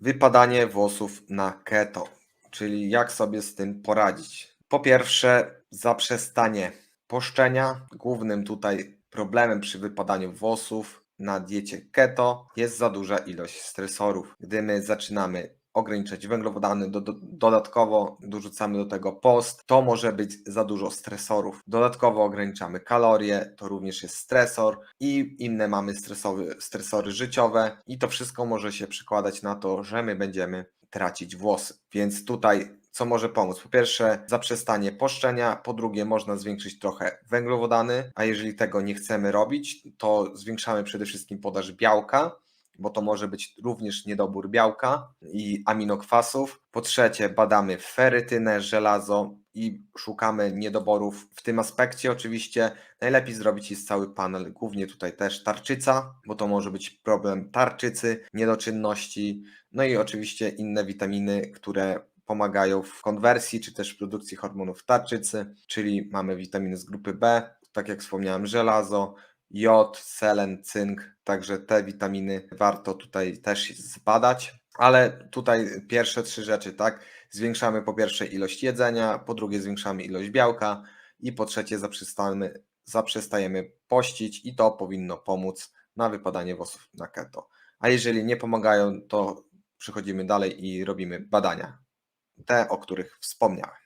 Wypadanie włosów na keto, czyli jak sobie z tym poradzić. Po pierwsze, zaprzestanie poszczenia. Głównym tutaj problemem przy wypadaniu włosów na diecie keto jest za duża ilość stresorów. Gdy my zaczynamy ograniczać węglowodany, do, do, dodatkowo dorzucamy do tego post, to może być za dużo stresorów. Dodatkowo ograniczamy kalorie, to również jest stresor i inne mamy stresowy, stresory życiowe i to wszystko może się przekładać na to, że my będziemy tracić włosy. Więc tutaj co może pomóc? Po pierwsze, zaprzestanie poszczenia, po drugie, można zwiększyć trochę węglowodany, a jeżeli tego nie chcemy robić, to zwiększamy przede wszystkim podaż białka, bo to może być również niedobór białka i aminokwasów. Po trzecie, badamy ferytynę, żelazo i szukamy niedoborów w tym aspekcie. Oczywiście najlepiej zrobić jest cały panel, głównie tutaj też tarczyca, bo to może być problem tarczycy, niedoczynności, no i oczywiście inne witaminy, które pomagają w konwersji czy też w produkcji hormonów tarczycy, czyli mamy witaminy z grupy B, tak jak wspomniałem, żelazo, jod, selen, cynk, także te witaminy warto tutaj też zbadać. Ale tutaj pierwsze trzy rzeczy, tak? Zwiększamy po pierwsze ilość jedzenia, po drugie zwiększamy ilość białka i po trzecie zaprzestamy, zaprzestajemy pościć i to powinno pomóc na wypadanie włosów na keto. A jeżeli nie pomagają, to przechodzimy dalej i robimy badania te, o których wspomniałem.